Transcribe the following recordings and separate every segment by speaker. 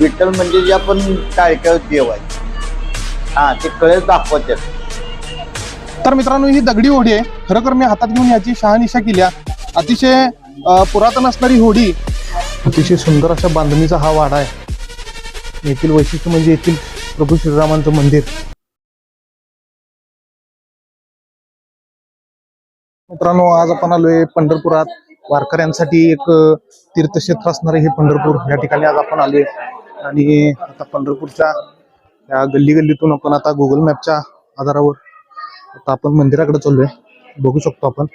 Speaker 1: विठ्ठल म्हणजे जे आपण काय देव आहे. हा ते कळेल दाखवतात
Speaker 2: तर मित्रांनो ही दगडी होडी आहे. खरं तर मी हातात घेऊन याची शहानिशा केल्या अतिशय पुरातन असणारी होडी. अतिशय सुंदर अशा बांधणीचा हा वाडा आहे. येथील वैशिष्ट्य म्हणजे येथील प्रभू श्रीरामांचं मंदिर. मित्रांनो आज आपण आलोय पंढरपुरात. वारकऱ्यांसाठी एक तीर्थक्षेत्र असणारे हे पंढरपूर. या ठिकाणी आज आपण आलोय. आणि आता पंढरपूरच्या या गल्ली गल्लीतून आपण आता गुगल मॅपच्या आधारावर आता आपण मंदिराकडे चाललोय. बघू शकतो आपण.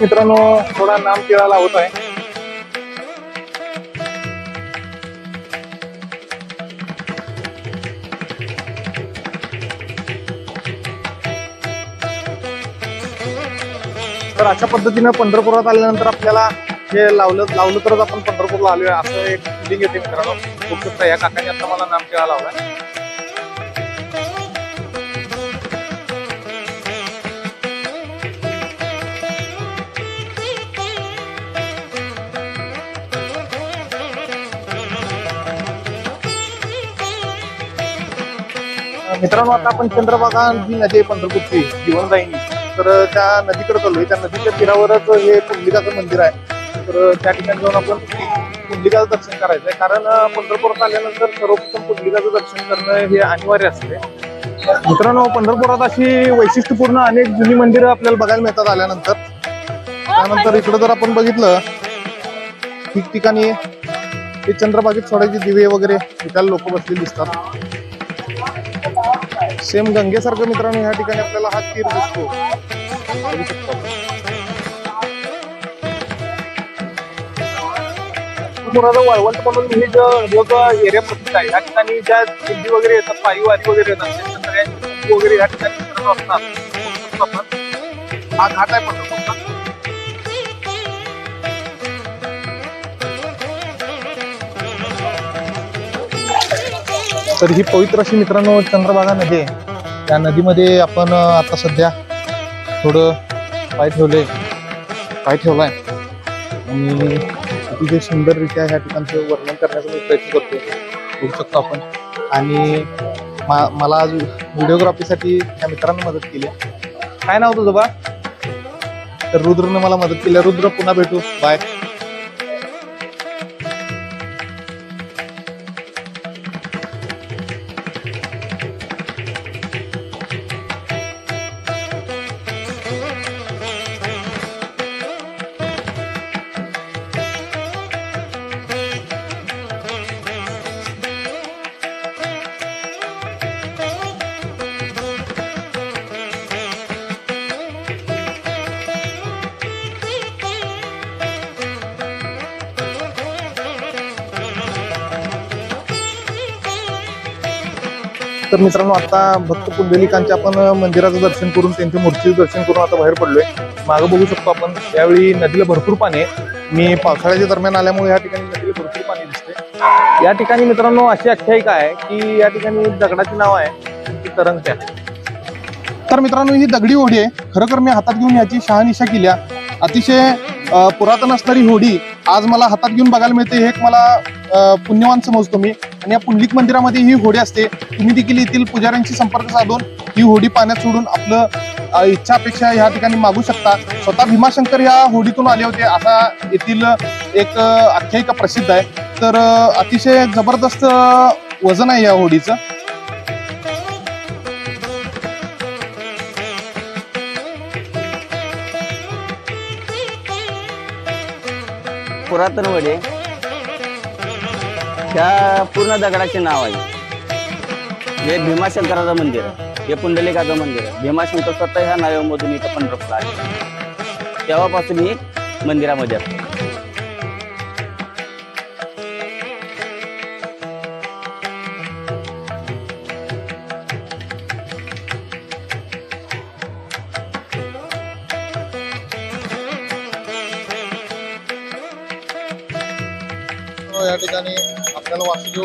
Speaker 2: मित्रांनो थोडा नाम केळाला लावत आहे. तर अशा पद्धतीनं पंढरपुरात आल्यानंतर आपल्याला हे लावलं लावलं तरच आपण पंढरपूरला आलोय असं एक फिलिंग येते मित्रांनो. खूप या काकाने आता मला नाम केळा लावलाय. मित्रांनो आता आपण चंद्रभागा जी नदी आहे पंढरपूरची जीवनदायिनी तर त्या नदीकडे चाललोय. त्या नदीच्या तीरावरच हे पुंडलिकाचं मंदिर आहे. तर त्या ठिकाणी जाऊन आपण पुंडलिकाचं दर्शन करायचं आहे कारण पंढरपुरात आल्यानंतर सर्वप्रथम पुंडलिकाचं दर्शन करणं हे अनिवार्य असते. मित्रांनो पंढरपुरात अशी वैशिष्ट्यपूर्ण अनेक जुनी मंदिरं आपल्याला बघायला मिळतात आल्यानंतर. त्यानंतर इकडं जर आपण बघितलं ठिकठिकाणी ते चंद्रभागेत सोडायचे दिवे वगैरे विकायला लोक बसलेले दिसतात. सेम गंगेसारखं मित्रांनो ह्या ठिकाणी आपल्याला हा तीर दिसतो. बघू म्हणून हे जो एरिया प्रसिद्ध आहे या ठिकाणी ज्या दिंडी वगैरे येतात पायी वारी वगैरे येतात त्यांच्या वगैरे या ठिकाणी असतात. हा घाट आहे पंढरपूरचा तर ही पवित्र अशी मित्रांनो चंद्रभागा नदी आहे त्या नदीमध्ये आपण आता सध्या थोडं पाय ठेवले पाय ठेवलाय. आणि अतिशय सुंदररित्या ह्या ठिकाणचं वर्णन करण्याचा मी प्रयत्न करतो बघू शकतो आपण. आणि मा- मला आज व्हिडिओग्राफीसाठी त्या मित्रांनी मदत केली. काय नाव तुझं बा? तर रुद्रनं मला मदत केली. रुद्र पुन्हा भेटू. बाय. तर मित्रांनो आता भक्त पुंडलिकांच्या आपण मंदिराचं दर्शन करून त्यांच्या मूर्तीचं दर्शन करून आता बाहेर पडलोय. मागं बघू शकतो आपण यावेळी नदीला भरपूर पाणी आहे. मी पावसाळ्याच्या दरम्यान आल्यामुळे या ठिकाणी नदीला भरपूर पाणी दिसते या ठिकाणी मित्रांनो अशी आख्यायिका आहे की या ठिकाणी दगडाची नाव आहे ती तरंगत्या तर मित्रांनो ही दगडी होडी आहे खरं तर मी हातात घेऊन याची शहानिशा केल्या अतिशय पुरातन असणारी होडी आज मला हातात घेऊन बघायला मिळते हे एक मला पुण्यवान समजतो मी. आणि या पुंडलिक मंदिरामध्ये ही होडी असते. तुम्ही देखील येथील पुजाऱ्यांशी संपर्क साधून ही होडी पाण्यात सोडून आपलं इच्छा अपेक्षा या ठिकाणी मागू शकता. स्वतः भीमाशंकर या होडीतून आले होते. असा येथील एक आख्यायिका प्रसिद्ध आहे. तर अतिशय जबरदस्त वजन आहे या होडीचं.
Speaker 3: पुरातन वडे. ह्या पूर्ण दगडाचे नाव आहे. हे भीमाशंकराचं मंदिर आहे. हे पुंडलिकाचं मंदिर आहे. भीमाशंकर स्वतः ह्या नावामधून इथं पंढरपूरला आहे तेव्हापासून मी मंदिरामध्ये असतो.
Speaker 2: या ठिकाणी आपल्याला वासुदेव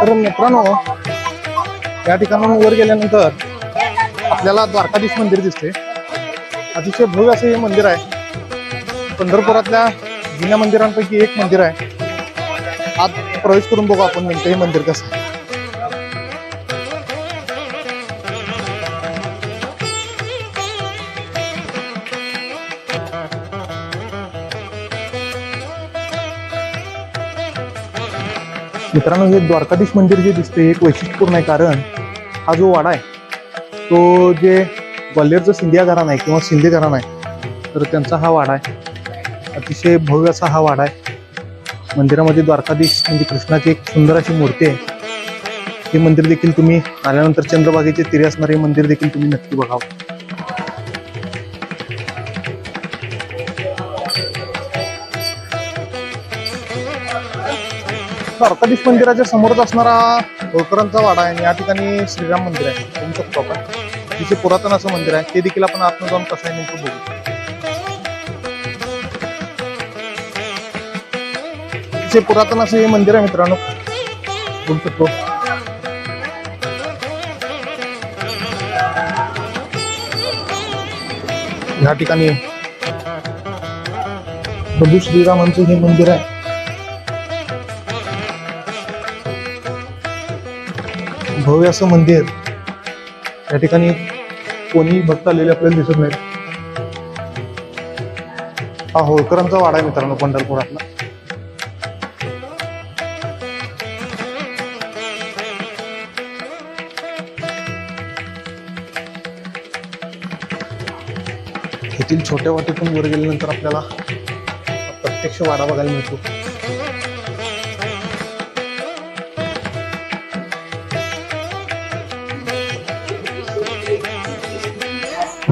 Speaker 2: तर मित्रांनो या ठिकाणाहून वर गेल्यानंतर आपल्याला द्वारकाधीश मंदिर दिसते अतिशय भव्य असं हे मंदिर आहे. पंढरपुरातल्या जुन्या मंदिरांपैकी एक मंदिर आहे. आत प्रवेश करून बघू आपण नेमकं हे मंदिर कसं मित्रांनो हे द्वारकाधीश मंदिर जे दिसते हे एक वैशिष्ट्यपूर्ण आहे कारण हा जो वाडा आहे तो जे ग्वाल्हेरचं सिंधिया घराणं आहे किंवा शिंदे घराणं आहे तर त्यांचा हा वाडा आहे. अतिशय भव्य असा हा वाडा आहे. मंदिरामध्ये द्वारकाधीश म्हणजे कृष्णाची एक सुंदर अशी मूर्ती आहे. हे मंदिर देखील तुम्ही आल्यानंतर चंद्रबागेचे तिरे असणारे हे मंदिर देखील तुम्ही नक्की बघावं. द्वारकाधीश मंदिराच्या समोरच असणारा होळकरांचा वाडा आहे आणि या ठिकाणी श्रीराम मंदिर आहे. बघू शकतो आपण. तिथे पुरातन असं मंदिर आहे. ते देखील आपण आतमध्ये जाऊन कसं आहे नेमकं बघू तिथे पुरातन असं हे मंदिर आहे मित्रांनो. बोलू शकतो. या ठिकाणी प्रभू श्रीरामांचं हे मंदिर आहे. भव्य असं मंदिर या ठिकाणी कोणी भक्त आलेले आपल्याला दिसत नाहीत. हा होळकरांचा वाडा आहे मित्रांनो पंढरपुरातला. येथील छोट्या वाटेतून वर गेल्यानंतर आपल्याला प्रत्यक्ष वाडा बघायला मिळतो.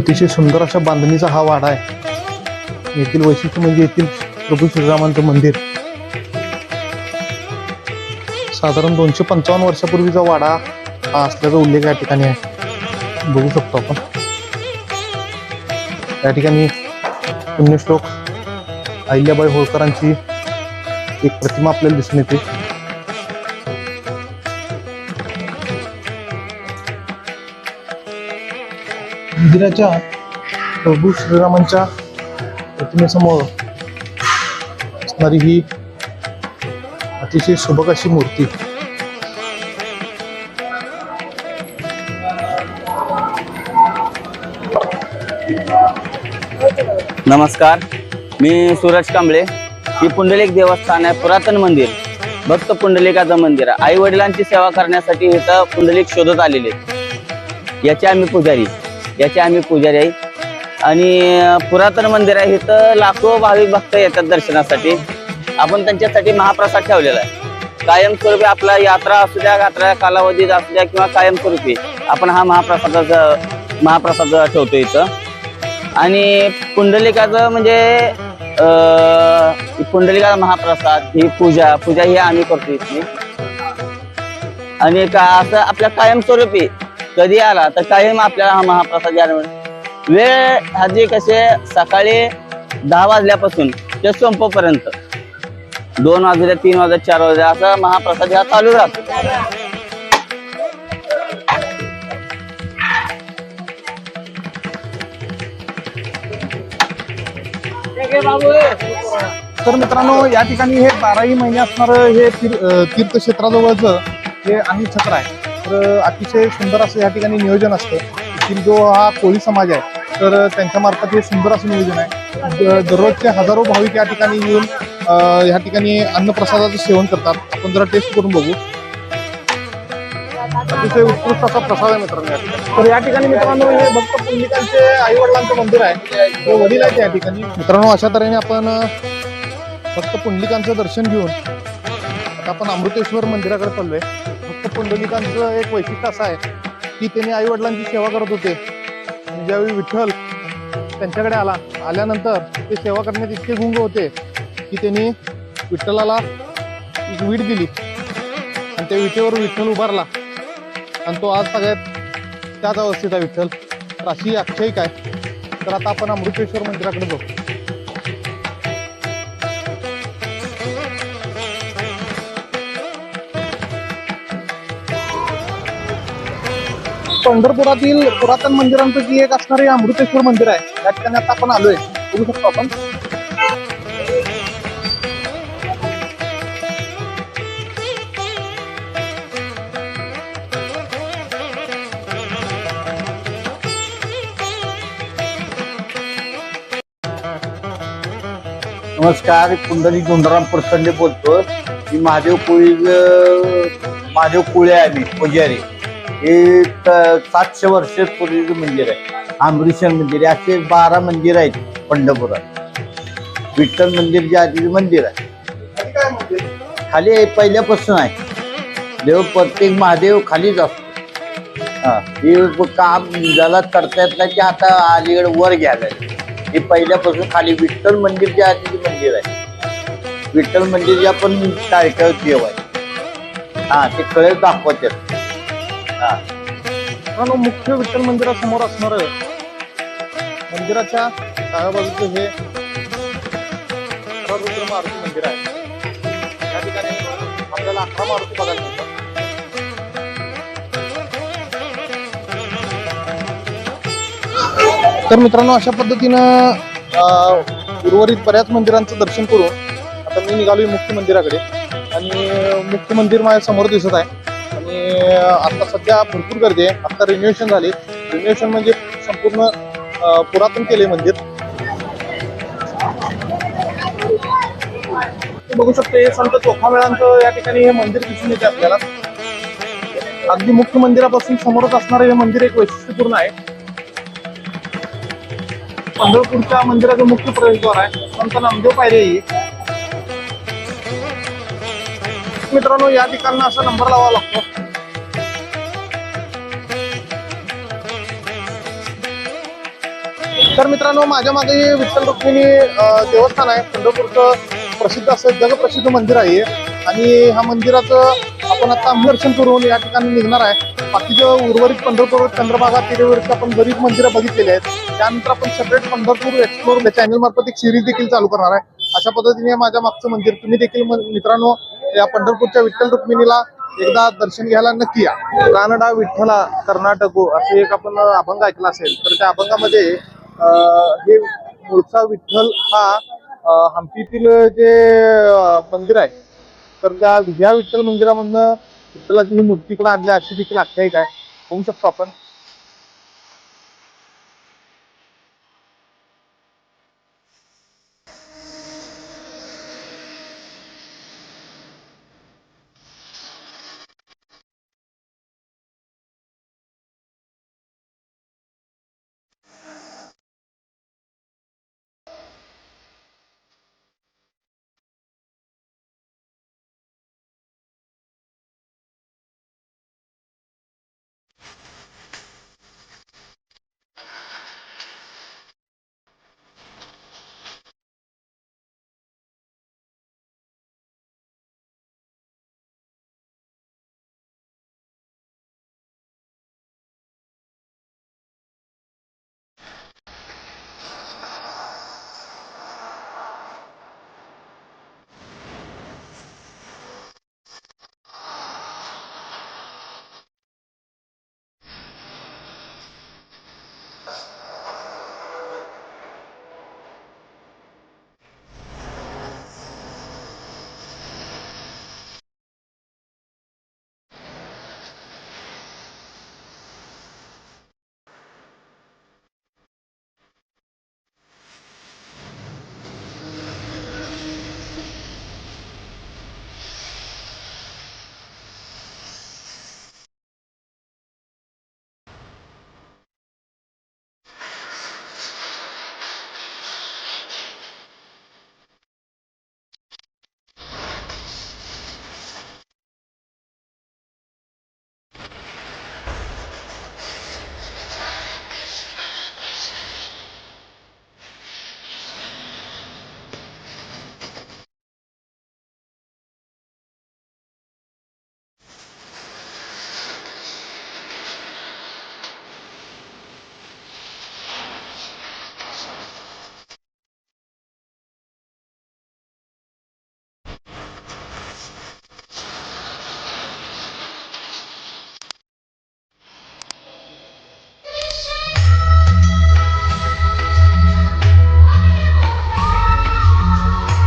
Speaker 2: अतिशय सुंदर अशा बांधणीचा हा वाडा आहे. येथील वैशिष्ट्य म्हणजे येथील प्रभू श्रीरामांचं मंदिर. साधारण दोनशे पंचावन्न वर्षापूर्वीचा वाडा हा असल्याचा उल्लेख या ठिकाणी आहे. बघू शकतो आपण. या ठिकाणी पुण्यश्लोक अहिल्याबाई होळकरांची एक प्रतिमा आपल्याला दिसून येते. मंदिराच्या प्रभू श्रीरामांच्या प्रतिमेसमोर असणारी ही अतिशय सुबक अशी मूर्ती.
Speaker 3: नमस्कार. मी सूरज कांबळे. ही पुंडलिक देवस्थान आहे पुरातन मंदिर. भक्त पुंडलिकाचं मंदिर आहे. आई वडिलांची सेवा करण्यासाठी इथं पुंडलिक शोधत आलेले याची आम्ही पुजारी. याचे आम्ही पुजारी आहे. आणि पुरातन मंदिर आहे इथं लाखो भाविक भक्त येतात दर्शनासाठी. आपण त्यांच्यासाठी महाप्रसाद ठेवलेला आहे. कायमस्वरूपी आपला यात्रा असू द्या यात्रा कालावधीत असू द्या किंवा कायमस्वरूपी आपण हा महाप्रसादाचा महाप्रसाद ठेवतो इथं. आणि पुंडलिकाचं म्हणजे कुंडलिका महाप्रसाद ही पूजा पूजा ही आम्ही करतो इथली. आणि का असं आपल्या कायमस्वरूपी कधी आला तर कायम आपल्याला हा महाप्रसाद द्यायला वेळ हल्ली कसे सकाळी दहा वाजल्यापासून ते संपपर्यंत. दोन वाजल्या तीन वाजल्या चार वाजल्या असा महाप्रसाद हा चालू राहतो.
Speaker 2: तर मित्रांनो या ठिकाणी हे बाराही महिने असणार हे तीर्थक्षेत्राजवळच हे आणि छत्र आहे तर अतिशय सुंदर असं या ठिकाणी नियोजन असतं. येथील जो हा कोळी समाज आहे तर त्यांच्यामार्फत हे सुंदर असं नियोजन आहे. दररोजचे हजारो भाविक या ठिकाणी येऊन या ठिकाणी अन्नप्रसादाचं सेवन करतात. आपण जरा टेस्ट करून बघू. अतिशय उत्कृष्ट असा प्रसाद आहे मित्रांनो तर या ठिकाणी मित्रांनो हे भक्त पुंडिकांचे आई वडिलांचं मंदिर आहे. हे वडील आहेत या ठिकाणी. मित्रांनो अशा तऱ्हेने आपण फक्त पुंडलिकांचं दर्शन घेऊन आता आपण अमृतेश्वर मंदिराकडे चाललोय. पुंडलिकांचं एक वैशिष्ट्य असं आहे की त्यांनी आई वडिलांची सेवा करत होते. ज्यावेळी विठ्ठल त्यांच्याकडे आला आल्यानंतर ते सेवा करण्यात इतके गुंग होते की त्यांनी विठ्ठलाला एक वीट दिली. आणि त्या विटेवर विठ्ठल उभारला. आणि तो आज सगळ्यात त्याच अवस्थेत आहे विठ्ठल. तर अशी आख्यायिका आहे. तर आता आपण अमृतेश्वर मंदिराकडे जाऊ पंढरपुरातील पुरातन मंदिरांपैकी एक असणारे अमृतेश्वर मंदिर आहे या ठिकाणी आता आपण आलोय. बघू शकतो आपण.
Speaker 1: नमस्कार कुंडली धोंडराम प्रसंडे बोलतो मी महादेव कोळी महादेव कुळे आहे मी पुजारी. हे सातशे वर्ष पूर्वीचं मंदिर आहे. आंबरीशन मंदिर असे बारा मंदिर आहेत पंढरपुरात. विठ्ठल मंदिर जे आधीचं मंदिर आहे. खाली पहिल्यापासून आहे. देव प्रत्येक महादेव खालीच असतो. हा काम ज्याला करता येत नाही ते आता अलीकडे वर घ्यायला हे पहिल्यापासून खाली विठ्ठल मंदिर जे आहे ते मंदिर आहे. विठ्ठल मंदिर जे आपण टाळक्यावर देव आहे. हा ते कळे दाखवतात.
Speaker 2: मित्रांनो मुख्य विठ्ठल मंदिरासमोर असणार मंदिराच्या डाव्या बाजूचं हे रुद्र मारुती मंदिर आहे. त्या ठिकाणी आपल्याला अकरा मारुती बघायला मिळतात. तर मित्रांनो अशा पद्धतीनं उर्वरित बऱ्याच मंदिरांचं दर्शन करून आता मी निघालोय मुख्य मंदिराकडे. आणि मुख्य मंदिर माझ्यासमोर दिसत आहे. आणि आता सध्या भरपूर गर्दी आहे. आता रिन्युएशन झाले. रिन्युएशन म्हणजे संपूर्ण पुरातन केले मंदिर. बघू शकतो हे संत चोखामेळांचं या ठिकाणी हे मंदिर दिसून येते आपल्याला. अगदी मुख्य मंदिरापासून समोरच असणारं हे मंदिर एक वैशिष्ट्यपूर्ण आहे. पंढरपूरच्या मंदिराचा मुख्य प्रवेशद्वार आहे. संत नामदेव पायरे मित्रांनो या ठिकाणी असा नंबर लावावा लागतो. तर मित्रांनो माझ्या मागे हे विठ्ठल रुक्मिणी देवस्थान आहे. पंढरपूरचं प्रसिद्ध असं जगप्रसिद्ध मंदिर आहे आणि ह्या मंदिराचं आपण आता दर्शन करून या ठिकाणी निघणार आहे. बाकीचं उर्वरित पंढरपूर चंद्रभागा तिरेवरची आपण बरीच मंदिरं बघितलेली आहेत. त्यानंतर आपण सेपरेट पंढरपूर एक्सप्लोर चॅनल मार्फत एक सिरीज देखील चालू करणार आहे. अशा पद्धतीने माझ्या मागचं मंदिर तुम्ही देखील मित्रांनो या पंढरपूरच्या विठ्ठल रुक्मिणीला एकदा दर्शन घ्यायला नक्की या. कानडा विठ्ठला कर्नाटको असे एक आपण अभंग ऐकला असेल तर त्या अभंगामध्ये हे मूळचा विठ्ठल हा हम्पीतील जे मंदिर आहे तर त्या ह्या विठ्ठल मंदिरामधनं विठ्ठलाची ही मूर्तीकडे आणल्या अशी देखील आख्यायिका आहे. होऊ शकतो आपण.